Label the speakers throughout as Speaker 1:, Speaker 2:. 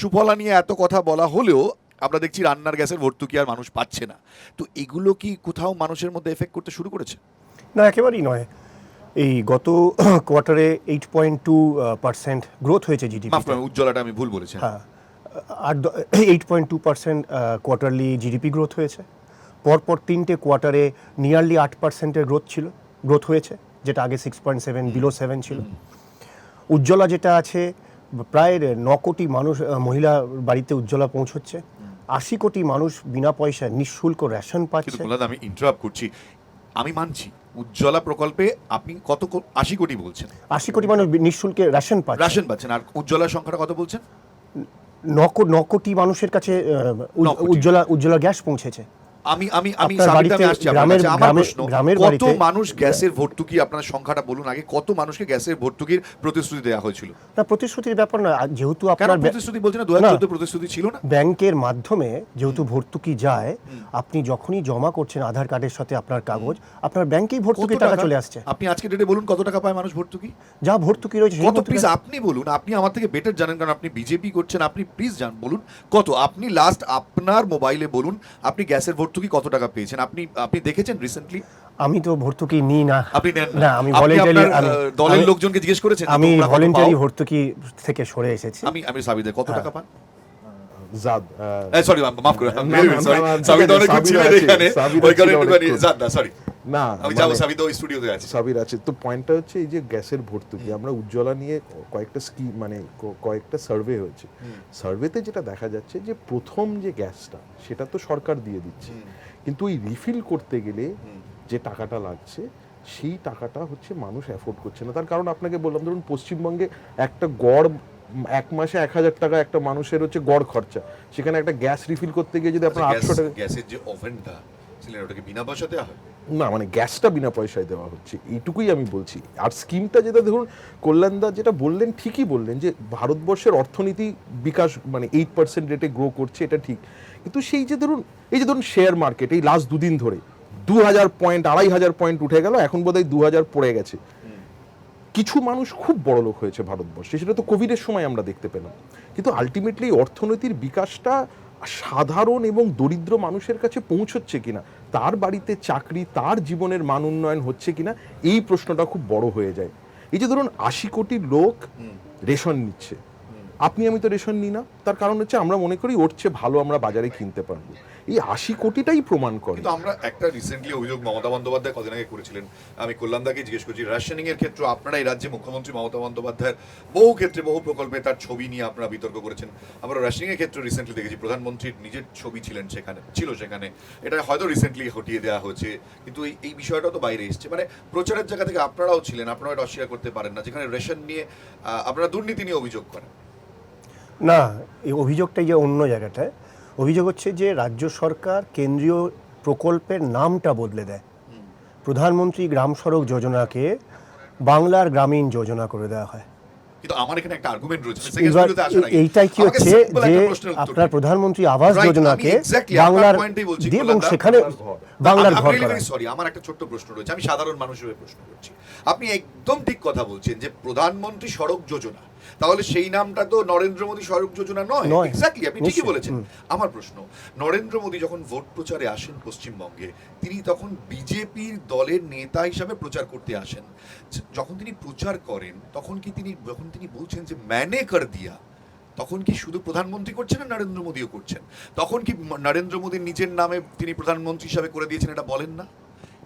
Speaker 1: সুফলা নিয়ে এত কথা বলা হলেও আমরা দেখছি রান্নার গ্যাসের ভর্তুকি আর মানুষ পাচ্ছে না। তো এগুলো কি কোথাও মানুষের মধ্যে এফেক্ট করতে শুরু করেছে?
Speaker 2: না একেবারেই নয়। এই গত কোয়ার্টারে eight point two percent growth হয়েছে জিডিপি
Speaker 1: উজ্জ্বলাটা আমি ভুল বলেছি।
Speaker 2: হ্যাঁ। আর eight point two percent quarterly GDP growth হয়েছে। পরপর তিনটে কোয়ার্টারে নিয়ারলি আট পার্সেন্টের গ্রোথ ছিল গ্রোথ হয়েছে যেটা আগে six point seven below seven ছিল। উজ্জ্বলা যেটা আছে প্রায় ন কোটি মানুষ মহিলা বাড়িতে উজ্জ্বলা পৌঁছচ্ছে। আশি কোটি মানুষ বিনা পয়সায় নিঃশুল্ক রেশন পাচ্ছে।
Speaker 1: আমি ইন্টারাপ্ট করছি। আমি মানছি উজ্জ্বলা প্রকল্পে আপনি কত আশি কোটি বলছেন?
Speaker 2: আশি কোটি মানুষ নিঃশুল্কে রেশন পাচ্ছে।
Speaker 1: রাশন পাচ্ছেন আর উজ্জ্বলার সংখ্যাটা কত বলছেন?
Speaker 2: ন কোটি মানুষের কাছে। উজ্জ্বলা উজ্জ্বলা গ্যাস পৌঁছেছে।
Speaker 1: আমি আমি আমি আসছি। আমার প্রশ্ন কত মানুষ গ্যাসের ভর্তুকি আপনার সংখ্যাটা বলুন আগে কত মানুষকে গ্যাসের ভর্তুকির প্রতিশ্রুতি দেওয়া হয়েছিল?
Speaker 2: না প্রতিশ্রুতির ব্যাপার না যেহেতু আপনার
Speaker 1: প্রতিশ্রুতি বলছেন না দু হাজার চোদ্দ প্রতিশ্রুতি ছিল না?
Speaker 2: ব্যাংকের মাধ্যমে যেহেতু ভর্তুকি যায় আপনি যখনই জমা করছেন আধার কার্ডের সাথে আপনার কাগজ আপনার ব্যাংকেই ভর্তুকি টাকা চলে আসছে।
Speaker 1: আপনি আজকে ডেটে বলুন কত টাকা পায় মানুষ ভর্তুকি?
Speaker 2: যা ভর্তুকি রয়েছে
Speaker 1: কত প্লিজ আপনি বলুন আপনি আমার থেকে বেটার জানেন কারণ আপনি বিজেপি করছেন আপনি প্লিজ জান বলুন কত? আপনি লাস্ট আপনার মোবাইলে বলুন আপনি গ্যাসের ভর্তুকি কত টাকা পেয়েছেন? আপনি আপনি দেখেছেন রিসেন্টলি
Speaker 2: আমি তো ভর্তুকি নিই না।
Speaker 1: আপনি
Speaker 2: না। আমি ভলেন্টারি
Speaker 1: দলের লোকজনকে জিজ্ঞেস করেছেন
Speaker 2: আমি ভলেন্টারি ভর্তুকি থেকে সরে এসেছি।
Speaker 1: আমি আমি সাবিদে কত
Speaker 2: হ্যাঁ।
Speaker 1: টাকা পান?
Speaker 3: জাদ
Speaker 1: সরি মাফ করে সরি সাবিদ অনেক
Speaker 3: কিছু
Speaker 1: ছিলেন এখানে। ওই কারণে একটুখানি না সরি
Speaker 3: না
Speaker 1: আমি যাব
Speaker 3: মানে-
Speaker 1: ওই স্টুডিওতে আছে।
Speaker 3: সাবির আছে। তো পয়েন্টটা হচ্ছে এই যে গ্যাসের ভর্তুকি আমরা উজ্জ্বলা নিয়ে কয়েকটা স্কিম মানে কয়েকটা সার্ভে হয়েছে। সার্ভেতে যেটা দেখা যাচ্ছে যে প্রথম যে গ্যাসটা সেটা তো সরকার দিয়ে দিচ্ছে। কিন্তু ওই রিফিল করতে গেলে যে টাকাটা লাগছে সেই টাকাটা হচ্ছে মানুষ অ্যাফোর্ড করছে না। তার কারণ আপনাকে বললাম ধরুন পশ্চিমবঙ্গে একটা গড় এক মাসে এক হাজার টাকা একটা মানুষের হচ্ছে গড় খরচা। সেখানে একটা গ্যাস রিফিল করতে গিয়ে যদি আপনার আটশো টাকা
Speaker 1: গ্যাসের যে ওভেনটা সিলিন্ডারটাকে বিনা পয়সা দেওয়া হয়?
Speaker 3: না মানে গ্যাসটা বিনা পয়সায় দেওয়া হচ্ছে। এইটুকুই আমি বলছি। আর স্কিমটা যেটা, ধরুন, কল্যাণদা যেটা বললেন, ঠিকই বললেন যে, ভারতবর্ষের অর্থনীতি বিকাশ মানে এইট পার্সেন্ট রেটে গ্রো করছে, এটা ঠিক। কিন্তু সেই যে, ধরুন, এই যে, ধরুন শেয়ার মার্কেট এই লাস্ট দুদিন ধরে দু হাজার পয়েন্ট আড়াই হাজার পয়েন্ট উঠে গেল, এখন বোধহয় দু হাজার পড়ে গেছে। কিছু মানুষ খুব বড় লোক হয়েছে ভারতবর্ষে, সেটা তো কোভিডের সময় আমরা দেখতে পেলাম। কিন্তু আলটিমেটলি অর্থনীতির বিকাশটা সাধারণ এবং দরিদ্র মানুষের কাছে পৌঁছচ্ছে কিনা, তার বাড়িতে চাকরি, তার জীবনের মান উন্নয়ন হচ্ছে কিনা, এই প্রশ্নটা খুব বড় হয়ে যায়। এই যে ধরুন, আশি কোটি লোক রেশন নিচ্ছে। আপনি আমি তো রেশন নিই না, তার কারণ হচ্ছে আমরা মনে করি, ওর চেয়ে ভালো আমরা বাজারে কিনতে পারব। এই আশি কোটিটাই প্রমাণ করে।
Speaker 1: কিন্তু আমরা একটা রিসেন্টলি অভিযোগ মমতা বন্দ্যোপাধ্যায় কদিন আগে করেছিলেন। আমি কল্যাণদাকে জিজ্ঞেস করছি রেশনিং এর ক্ষেত্রে আপনারা এই রাজ্যে মুখ্যমন্ত্রী মমতা বন্দ্যোপাধ্যায়ের বহু ক্ষেত্রে বহু প্রকল্পে তার ছবি নিয়ে আপনারা বিতর্ক করেছেন। আমরা রেশনিং এর ক্ষেত্রে রিসেন্টলি দেখেছি প্রধানমন্ত্রীর নিজের ছবি ছিলেন সেখানে ছিল সেখানে। এটা হয়তো রিসেন্টলি হটিয়ে দেওয়া হয়েছে কিন্তু এই এই বিষয়টা তো বাইরে এসছে। মানে প্রচারের জায়গা থেকে আপনারাও ছিলেন আপনারা এটা অস্বীকার করতে পারেন না। যেখানে রেশন নিয়ে আপনারা দুর্নীতি নিয়ে অভিযোগ করেন।
Speaker 2: না এই অভিযোগটা যে অন্য জায়গাটায় অভিযোগ হচ্ছে যে রাজ্য সরকার কেন্দ্রীয় প্রকল্পের নামটা বদলে দেয়। প্রধানমন্ত্রী গ্রাম সড়ক যোজনাকে বাংলার গ্রামীণ যোজনা করে দেওয়া হয়।
Speaker 1: কিন্তু আমার এখানে একটা আর্গুমেন্ট রয়েছে।
Speaker 2: এইটাই কি হচ্ছে যে আপনার প্রধানমন্ত্রী আবাস যোজনাকে বাংলার এবং সেখানে বাংলার ঘর
Speaker 1: সরি আমার একটা ছোট্ট প্রশ্ন রয়েছে আমি সাধারণ মানুষ হিসেবে প্রশ্ন করছি। আপনি একদম ঠিক কথা বলছেন যে প্রধানমন্ত্রী সড়ক যোজনা তাহলে সেই নামটা তো নরেন্দ্র মোদী সড়ক যোজনা নয়।
Speaker 2: নয়।
Speaker 1: এক্স্যাক্টলি আপনি ঠিকই বলেছেন। আমার প্রশ্ন নরেন্দ্র মোদী যখন ভোট প্রচারে আসেন পশ্চিমবঙ্গে তিনি তখন বিজেপির দলের নেতা হিসাবে প্রচার করতে আসেন। যখন তিনি প্রচার করেন তখন কি তিনি যখন তিনি বলছেন যে ম্যানে কর দিয়া তখন কি শুধু প্রধানমন্ত্রী করছেন না নরেন্দ্র মোদীও করছেন? তখন কি নরেন্দ্র মোদীর নিজের নামে তিনি প্রধানমন্ত্রী হিসাবে করে দিয়েছেন এটা বলেন না?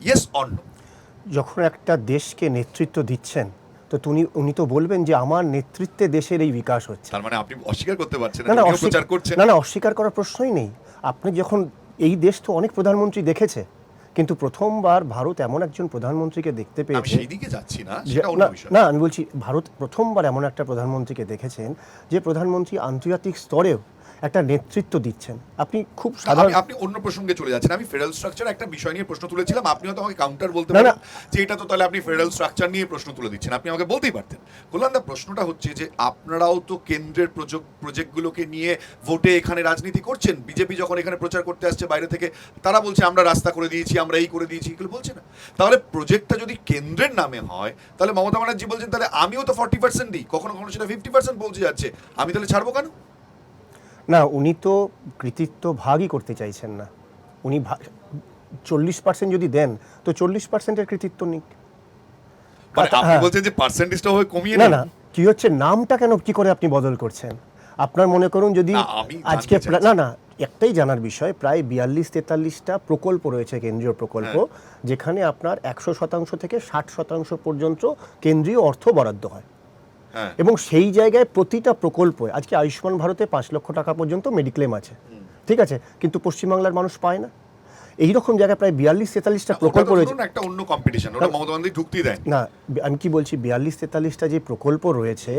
Speaker 1: ইয়েস অন
Speaker 2: যখন একটা দেশকে নেতৃত্ব দিচ্ছেন তো তুমি উনি তো বলবেন যে আমার নেতৃত্বে দেশের এই বিকাশ হচ্ছে।
Speaker 1: তার মানে আপনি অস্বীকার করতে পারছেন
Speaker 2: না না
Speaker 1: না
Speaker 2: অস্বীকার-
Speaker 1: করছেন।
Speaker 2: না না অস্বীকার করার প্রশ্নই নেই। আপনি যখন এই দেশ তো অনেক প্রধানমন্ত্রী দেখেছে। কিন্তু প্রথমবার ভারত এমন একজন প্রধানমন্ত্রীকে দেখতে পেয়েছে
Speaker 1: সেই দিকে যাচ্ছি না
Speaker 2: যে-
Speaker 1: সেটা অন্য বিষয়।
Speaker 2: না আমি বলছি ভারত প্রথমবার এমন একটা প্রধানমন্ত্রীকে দেখেছেন যে প্রধানমন্ত্রী আন্তর্জাতিক স্তরেও একটা নেতৃত্ব দিচ্ছেন। আপনি খুব সাধারণ
Speaker 1: আপনি- অন্য প্রসঙ্গে চলে যাচ্ছেন। আমি ফেডারেল স্ট্রাকচার একটা বিষয় নিয়ে প্রশ্ন তুলেছিলাম। আপনি হয়তো আমাকে কাউন্টার বলতে পারেন যে এটা তো তাহলে আপনি ফেডারেল স্ট্রাকচার নিয়ে প্রশ্ন তুলে দিচ্ছেন। আপনি আমাকে বলতেই পারতেন। কল্যাণদা প্রশ্নটা হচ্ছে যে আপনারাও তো কেন্দ্রের প্রজেক্ট প্রজেক্টগুলোকে নিয়ে ভোটে এখানে রাজনীতি করছেন। বিজেপি যখন এখানে প্রচার করতে আসছে বাইরে থেকে তারা বলছে আমরা রাস্তা করে দিয়েছি আমরা এই করে দিয়েছি। এগুলো বলছে না। তাহলে প্রজেক্টটা যদি কেন্দ্রের নামে হয় তাহলে মমতা ব্যানার্জি বলছেন তাহলে আমিও তো ফর্টি পার্সেন্ট দিই। কখনো কখনো সেটা ফিফটি পার্সেন্ট পৌঁছে যাচ্ছে। আমি তাহলে ছাড়বো কেন?
Speaker 2: না উনি তো কৃতিত্ব ভাগই করতে চাইছেন না। উনি চল্লিশ পার্সেন্ট যদি দেন তো চল্লিশ পার্সেন্টের কৃতিত্ব নিক।
Speaker 1: মানে
Speaker 2: আচ্ছা,
Speaker 1: আপনি
Speaker 2: হ্যাঁ।
Speaker 1: বলছেন যে পার্সেন্টেজটা হবে কমিয়ে
Speaker 2: না না কি হচ্ছে নামটা কেন কি করে আপনি বদল করছেন? আপনার মনে করুন যদি আজকে না না একটাই জানার বিষয় প্রায় বিয়াল্লিশ তেতাল্লিশটা প্রকল্প রয়েছে কেন্দ্রীয় প্রকল্প
Speaker 1: হ্যাঁ।
Speaker 2: যেখানে আপনার একশো শতাংশ থেকে ষাট শতাংশ পর্যন্ত কেন্দ্রীয় অর্থ বরাদ্দ হয়
Speaker 1: হ্যাঁ।
Speaker 2: এবং সেই জায়গায় প্রতিটা প্রকল্প আজকে আয়ুষ্মান ভারতে পাঁচ লক্ষ টাকা পর্যন্ত মেডিক্লেম আছে। ঠিক আছে? কিন্তু পশ্চিমবাংলার মানুষ পায় না। এই রকম জায়গায় প্রায় বিয়াল্লিশ তেতাল্লিশটা প্রকল্প রয়েছে।
Speaker 1: একটা অন্য কম্পিটিশন ওটা মমতা বন্দ্যোপাধ্যায় ঢুকতেই দেয়।
Speaker 2: না আমি কি বলছি বিয়াল্লিশ তেতাল্লিশটা যে প্রকল্প রয়েছে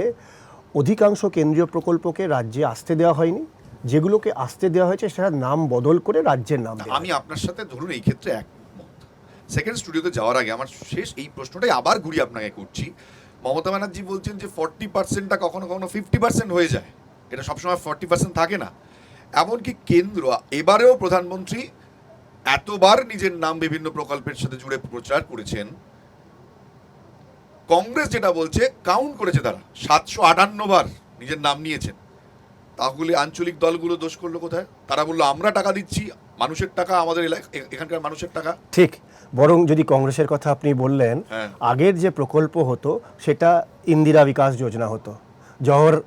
Speaker 2: অধিকাংশ কেন্দ্রীয় প্রকল্পকে রাজ্যে আসতে দেওয়া হয়নি। যেগুলোকে আসতে দেওয়া হয়েছে সেটা নাম বদল করে রাজ্যের নাম
Speaker 1: আমি আপনার সাথে ধরুন এই ক্ষেত্রে একমত। সেকেন্ড স্টুডিওতে যাওয়ার আগে আমার শেষ এই প্রশ্নটাই আবার ঘুরিয়ে আপনাকে করছি। মমতা ব্যানার্জি বলছেন যে ফর্টি পার্সেন্টটা কখনো কখনো ফিফটি পার্সেন্ট হয়ে যায়। এটা সবসময় ফর্টি পার্সেন্ট থাকে না। এমনকি কেন্দ্র, এবারেও প্রধানমন্ত্রী এতবার নিজের নাম বিভিন্ন প্রকল্পের সাথে জুড়ে প্রচার করেছেন। কংগ্রেস যেটা বলছে কাউন্ট করেছে তারা, সাতশো আটান্ন বার নিজের নাম নিয়েছেন। তাহলে আঞ্চলিক দলগুলো দোষ করল কোথায়? তারা বলল, আমরা টাকা দিচ্ছি, মানুষের টাকা, আমাদের এলাকা এখানকার মানুষের টাকা।
Speaker 2: ঠিক। বরং যদি কংগ্রেসের কথা আপনি বললেন
Speaker 1: হ্যাঁ।
Speaker 2: আগের যে প্রকল্প হতো সেটা ইন্দিরা বিকাশ যোজনা হতো জহর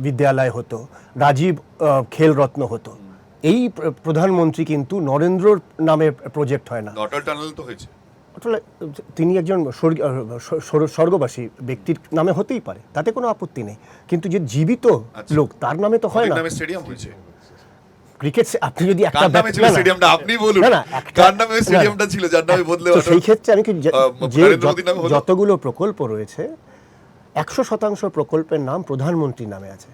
Speaker 2: বিদ্যালয় হতো রাজীব আহ, খেল রত্ন হতো। এই প্রধানমন্ত্রী কিন্তু নরেন্দ্রর নামে প্রজেক্ট হয় না।
Speaker 1: নটল টানেল তো হয়েছে।
Speaker 2: আসলে তিনি একজন স্বর্গবাসী ব্যক্তির নামে হতেই পারে তাতে কোনো আপত্তি নেই। কিন্তু যে জীবিত
Speaker 1: আচ্ছা।
Speaker 2: লোক তার নামে তো হয় না।
Speaker 1: স্টেডিয়াম হয়েছে।
Speaker 2: ক্রিকেট আপনি যদি একটা
Speaker 1: স্টেডিয়ামটা আপনি বলুন।
Speaker 2: না,
Speaker 1: স্টেডিয়ামটা ছিল যার নামে বদলে
Speaker 2: সেই ক্ষেত্রে আমি কি? যতগুলো প্রকল্প রয়েছে একশো শতাংশ প্রকল্পের নাম প্রধানমন্ত্রীর নামে আছে।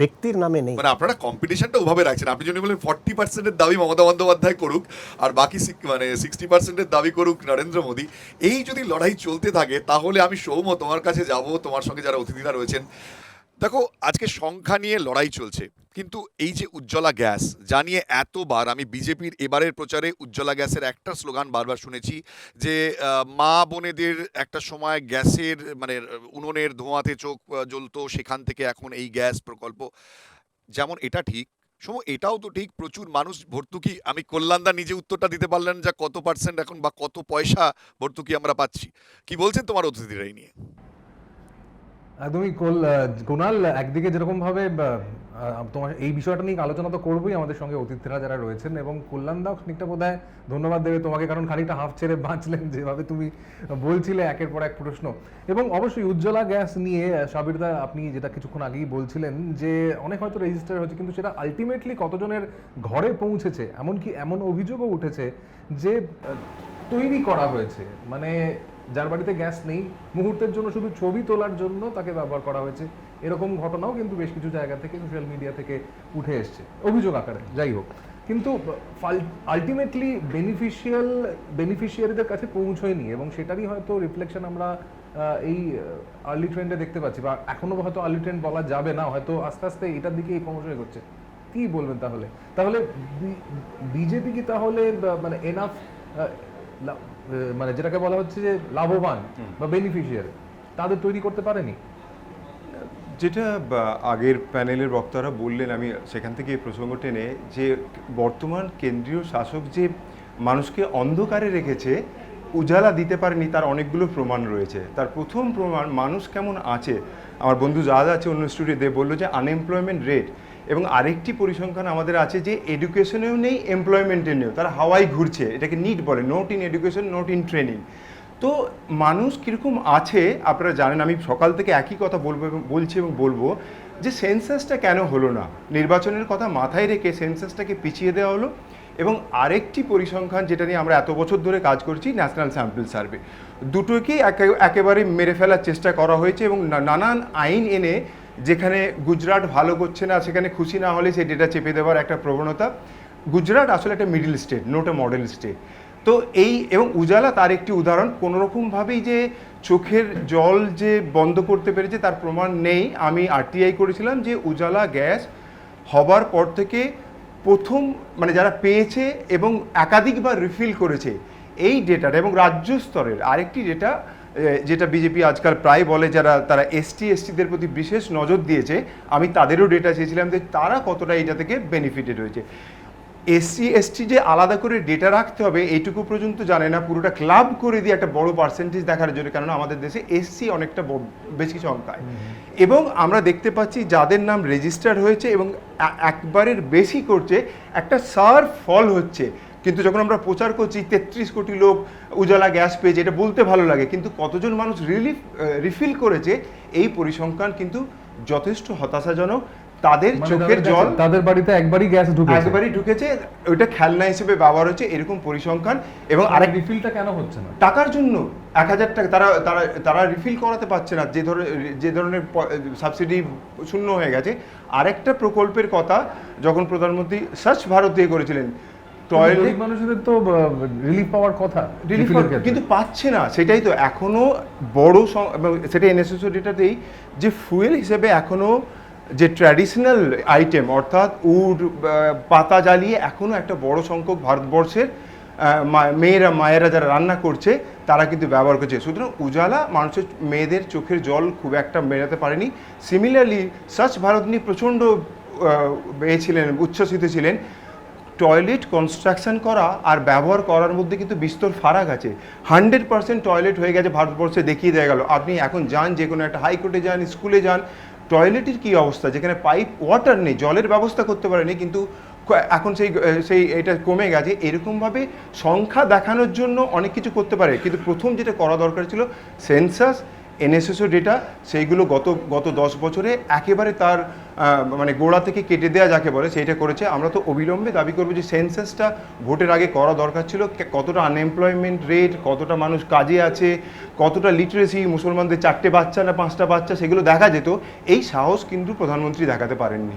Speaker 2: ব্যক্তির নামে নেই।
Speaker 1: মানে আপনারা কম্পিটিশনটা ওভাবে রাখছেন। আপনি যদি বলেন ফর্টি পার্সেন্টের দাবি মমতা বন্দ্যোপাধ্যায় করুক আর বাকি মানে সিক্সটি পার্সেন্টের দাবি করুক নরেন্দ্র মোদী এই যদি লড়াই চলতে থাকে তাহলে আমি সৌম তোমার কাছে যাব তোমার সঙ্গে যারা অতিথিরা রয়েছেন। দেখো আজকে সংখ্যা নিয়ে লড়াই চলছে। কিন্তু এই যে উজ্জ্বলা গ্যাস জানিয়ে এতবার আমি বিজেপির এবারের প্রচারে উজ্জ্বলা গ্যাসের একটা স্লোগান বারবার শুনেছি যে মা বোনেদের একটা সময় গ্যাসের মানে উনুনের ধোঁয়াতে চোখ জ্বলতো, সেখান থেকে এখন এই গ্যাস প্রকল্প। যেমন এটা ঠিক, সম, এটাও তো ঠিক, প্রচুর মানুষ ভর্তুকি, আমি কল্যাণদা নিজে উত্তরটা দিতে পারলেন যা কত পার্সেন্ট এখন বা কত পয়সা ভর্তুকি আমরা পাচ্ছি। কি বলছেন তোমার অতিথিরা এই নিয়ে?
Speaker 4: একদমই কুনাল একদিকে যেরকম ভাবে তোমার এই বিষয়টা নিয়ে আলোচনা তো করবোই, আমাদের সঙ্গে অতিথিরা যারা রয়েছেন এবং কল্যাণ দাও, খানিকটা বোধ ধন্যবাদ দেবে তোমাকে, কারণ খানিকটা হাফ ছেড়ে বাঁচলেন যেভাবে তুমি বলছিলে একের পর এক প্রশ্ন। এবং অবশ্যই উজ্জ্বলা গ্যাস নিয়ে সাবিরদা আপনি যেটা কিছুক্ষণ আগেই বলছিলেন যে, অনেক হয়তো রেজিস্টার হয়েছে, কিন্তু সেটা আলটিমেটলি কতজনের ঘরে পৌঁছেছে? এমনকি এমন অভিযোগও উঠেছে যে তৈরি করা হয়েছে। মানে যার বাড়িতে গ্যাস নেই, মুহূর্তের জন্য শুধু ছবি তোলার জন্য তাকে ব্যবহার করা হয়েছে। এরকম ঘটনাও কিন্তু বেশ কিছু জায়গা থেকে সোশ্যাল মিডিয়া থেকে উঠে এসছে। অভিযোগ আকারে যাই হোক। কিন্তু আলটিমেটলি বেনিফিশিয়াল বেনিফিশিয়ারিদের কাছে পৌঁছয়নি এবং সেটারই হয়তো রিফ্লেকশন আমরা এই আর্লি ট্রেন্ডে দেখতে পাচ্ছি। বা এখনও হয়তো আর্লি ট্রেন্ড বলা যাবে না হয়তো আস্তে আস্তে এটার দিকেই ক্রমশ করছে কি বলবেন তাহলে? তাহলে বিজেপি কি তাহলে মানে এনাফ মানে যেটাকে বলা হচ্ছে যে লাভবান বা বেনিফিশিয়ারি তাদের তৈরি করতে পারেনি?
Speaker 5: যেটা আগের প্যানেলের বক্তারা বললেন, আমি সেখান থেকে এই প্রসঙ্গ টেনে, যে, বর্তমান কেন্দ্রীয় শাসক যে, মানুষকে অন্ধকারে রেখেছে, উজালা দিতে পারেনি, তার অনেকগুলো প্রমাণ রয়েছে। তার প্রথম প্রমাণ, মানুষ কেমন আছে? আমার বন্ধু যা আছে অন্য স্টুডিওতে বলল যে আনএমপ্লয়মেন্ট রেট এবং আরেকটি পরিসংখ্যান আমাদের আছে যে এডুকেশনেও নেই এমপ্লয়মেন্টে নেই। তারা হাওয়াই ঘুরছে, এটাকে নিট বলে not in education not in training তো মানুষ কীরকম আছে, আপনারা জানেন, আমি সকাল থেকে একই কথা বলব বলছি এবং বলব যে সেন্সাসটা কেন হলো না? নির্বাচনের কথা মাথায় রেখে সেন্সাসটাকে পিছিয়ে দেওয়া হলো এবং আরেকটি পরিসংখ্যান যেটা নিয়ে আমরা এত বছর ধরে কাজ করছি, ন্যাশনাল স্যাম্পল সার্ভে। দুটোকেই একে- একেবারে মেরে ফেলার চেষ্টা করা হয়েছে এবং নানান আইন এনে যেখানে গুজরাট ভালো করছে না, সেখানে খুশি না হলে সেই ডেটা চেপে দেওয়ার একটা প্রবণতা। গুজরাট আসলে একটা middle state not a model state তো এই এবং উজালা তার একটি উদাহরণ। কোনোরকমভাবেই যে চোখের জল যে বন্ধ করতে পেরেছে তার প্রমাণ নেই। আমি আরটিআই করেছিলাম যে উজালা গ্যাস হবার পর থেকে প্রথম মানে যারা পেয়েছে এবং একাধিকবার রিফিল করেছে এই ডেটাটা এবং রাজ্য স্তরের আরেকটি ডেটা যেটা বিজেপি আজকাল প্রায় বলে যারা, তারা এসটি এসটিদের প্রতি বিশেষ নজর দিয়েছে, আমি তাদেরও ডেটা চেয়েছিলাম যে তারা কতটা এটা থেকে বেনিফিটেড হয়েছে। এসসি এসটি যে আলাদা করে ডেটা রাখতে হবে এইটুকু পর্যন্ত জানে না। পুরোটা ক্লাব করে দিয়ে একটা বড় পার্সেন্টেজ দেখার জন্য কেননা আমাদের দেশে এসসি অনেকটা বেশি সংখ্যায় এবং আমরা দেখতে পাচ্ছি যাদের নাম রেজিস্টার হয়েছে এবং একবারের বেশি করছে একটা সার ফল হচ্ছে। কিন্তু যখন আমরা প্রচার করছি তেত্রিশ কোটি লোক উজালা গ্যাস পেয়েছে এটা বলতে ভালো লাগে। কিন্তু কতজন মানুষ রিলিফ রিফিল করেছে এই পরিসংখ্যান কিন্তু যথেষ্ট হতাশাজনক। তাদের
Speaker 4: মানে
Speaker 5: চোখের জল
Speaker 4: তাদের বাড়িতে একবারই গ্যাস ঢুকেছে।
Speaker 5: একবারই ঢুকেছে ওইটা খেলনা হিসেবে ব্যবহার হচ্ছে এরকম পরিসংখ্যান এবং আরেক
Speaker 4: রিফিলটা কেন হচ্ছে না?
Speaker 5: টাকার জন্য এক হাজার টাকা তারা তারা তারা রিফিল করাতে পারছে না যে ধরনের যে ধরনের সাবসিডি শূন্য হয়ে গেছে। আরেকটা প্রকল্পের কথা যখন প্রধানমন্ত্রী স্বচ্ছ ভারত দিয়ে করেছিলেন টয়লেট
Speaker 4: মানুষদের তো রিলিফ পাওয়ার কথা
Speaker 5: রিলিফ কিন্তু পাচ্ছে না সেটাই তো এখনও বড় সেটা এনএসএসও ডেটাতেই যে ফুয়েল হিসেবে এখনও যে ট্র্যাডিশনাল আইটেম অর্থাৎ উড পাতা জ্বালিয়ে এখনও একটা বড় সংখ্যক ভারতবর্ষের মেয়েরা, মায়েরা যারা রান্না করছে, তারা কিন্তু ব্যবহার করছে। সুতরাং উজালা মানুষের মেয়েদের চোখের জল খুব একটা মেটাতে পারেনি। সিমিলারলি স্বচ্ছ ভারত নিয়ে প্রচণ্ড এ ছিলেন, উচ্ছ্বসিত ছিলেন। টয়লেট কনস্ট্রাকশন করা আর ব্যবহার করার মধ্যে কিন্তু বিস্তর ফারাক আছে। হান্ড্রেড পার্সেন্ট টয়লেট হয়ে গেছে, ভারতবর্ষে দেখিয়ে দেওয়া গেল। আপনি এখন যান যে কোনো একটা হাইকোর্টে যান স্কুলে যান টয়লেটের কি অবস্থা? যেখানে পাইপ, ওয়াটার নেই, জলের ব্যবস্থা করতে পারেনি, কিন্তু এখন সেই সেই এটা কমে গেছে। এরকমভাবে সংখ্যা দেখানোর জন্য অনেক কিছু করতে পারে। কিন্তু প্রথম যেটা করা দরকার ছিল, সেন্সাস এনএসএসও ডেটা সেইগুলো গত গত দশ বছরে একেবারে তার মানে গোড়া থেকে কেটে দেওয়া যাকে বলে সেইটা করেছে। আমরা তো অবিলম্বে দাবি করব যে সেন্সাসটা ভোটের আগে করা দরকার ছিল। কতটা আনএমপ্লয়মেন্ট রেট কতটা মানুষ কাজে আছে, কতটা লিটারেসি মুসলমানদের চারটে বাচ্চা না পাঁচটা বাচ্চা, সেগুলো দেখা যেত। এই সাহস কিন্তু প্রধানমন্ত্রী দেখাতে পারেননি।